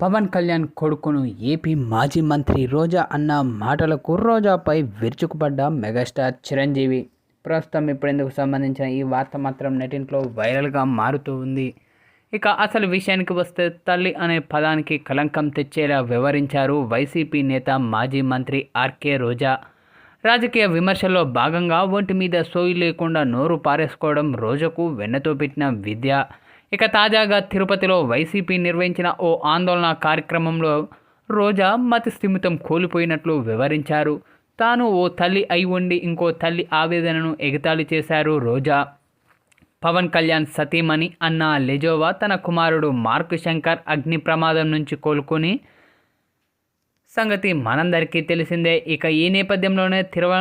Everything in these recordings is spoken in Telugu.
పవన్ కళ్యాణ్ కొడుకును ఏపీ మాజీ మంత్రి రోజా అన్న మాటలకు రోజాపై విరుచుకుపడ్డ మెగాస్టార్ చిరంజీవి. ప్రస్తుతం ఇప్పుడెందుకు సంబంధించిన ఈ వార్త మాత్రం నెటింట్లో వైరల్గా మారుతూ ఉంది. ఇక అసలు విషయానికి వస్తే తల్లి అనే పదానికి కలంకం తెచ్చేలా వివరించారు వైసీపీ నేత మాజీ మంత్రి ఆర్కే రోజా. రాజకీయ విమర్శల్లో భాగంగా ఒంటి మీద సోయి లేకుండా నోరు పారేసుకోవడం రోజుకు వెన్నతో పెట్టిన విద్య. ఇక తాజాగా తిరుపతిలో వైసీపీ నిర్వహించిన ఓ ఆందోళన కార్యక్రమంలో రోజా మతి స్థిమితం కోల్పోయినట్లు వివరించారు. తాను ఓ తల్లి అయి ఉండి ఇంకో తల్లి ఆవేదనను ఎగతాళి చేశారు రోజా. పవన్ కళ్యాణ్ సతీమణి అన్న లెజోవా తన కుమారుడు మార్క్ శంకర్ అగ్ని ప్రమాదం నుంచి కోలుకొని సంగతి మనందరికీ తెలిసిందే. ఇక ఈ నేపథ్యంలోనే తిరువ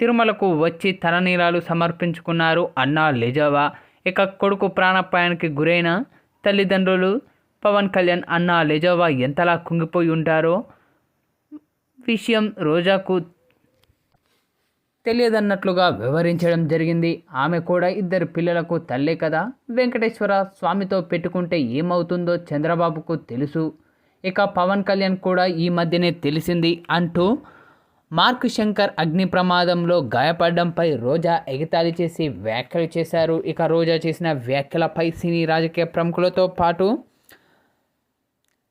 తిరుమలకు వచ్చి తలనీలాలు సమర్పించుకున్నారు అన్నా లెజోవా. ఇక కొడుకు ప్రాణాపాయానికి గురైన తల్లిదండ్రులు పవన్ కళ్యాణ్ అన్న లెజోవా ఎంతలా కుంగిపోయి ఉంటారో విషయం రోజాకు తెలియదన్నట్లుగా వివరించడం జరిగింది. ఆమె కూడా ఇద్దరు పిల్లలకు తల్లే కదా? వెంకటేశ్వర స్వామితో పెట్టుకుంటే ఏమవుతుందో చంద్రబాబుకు తెలుసు. ఇక పవన్ కళ్యాణ్ కూడా ఈ మధ్యనే తెలిసింది అంటూ మార్క్ శంకర్ అగ్ని ప్రమాదంలో గాయపడడంపై రోజా ఎగతాళి చేసి వ్యాఖ్యలు చేశారు. ఇక రోజా చేసిన వ్యాఖ్యలపై సినీ రాజకీయ ప్రముఖులతో పాటు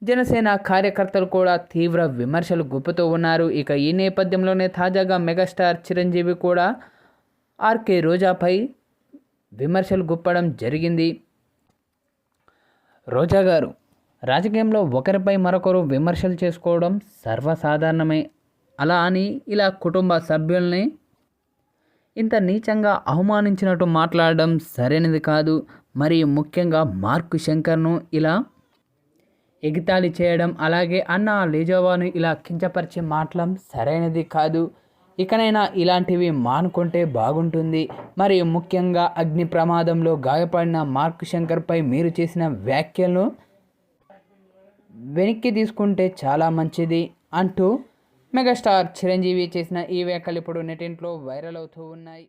జనసేన కార్యకర్తలు కూడా తీవ్ర విమర్శలు గుప్పుతూ ఉన్నారు. ఇక ఈ నేపథ్యంలోనే తాజాగా మెగాస్టార్ చిరంజీవి కూడా ఆర్కే రోజాపై విమర్శలు గుప్పడం జరిగింది. రోజా గారు రాజకీయంలో ఒకరిపై మరొకరు విమర్శలు చేసుకోవడం సర్వసాధారణమే అలా అని ఇలా కుటుంబ సభ్యుల్ని ఇంత నీచంగా అవమానించినట్టు మాట్లాడడం సరైనది కాదు. మరియు ముఖ్యంగా మార్కు శంకర్ను ఇలా ఎగితాళి చేయడం అలాగే అన్న లేజోవాను ఇలా కించపరిచి మాట్లాడడం సరైనది కాదు. ఇకనైనా ఇలాంటివి మానుకుంటే బాగుంటుంది. మరియు ముఖ్యంగా అగ్ని ప్రమాదంలో గాయపడిన మార్కు శంకర్పై మీరు చేసిన వ్యాఖ్యలను వెనక్కి తీసుకుంటే చాలా మంచిది అంటూ మెగాస్టార్ చిరంజీవి చేసిన ఈ వ్యాఖ్యలు ఇప్పుడు నెటింట్లో వైరల్ అవుతూ ఉన్నాయి.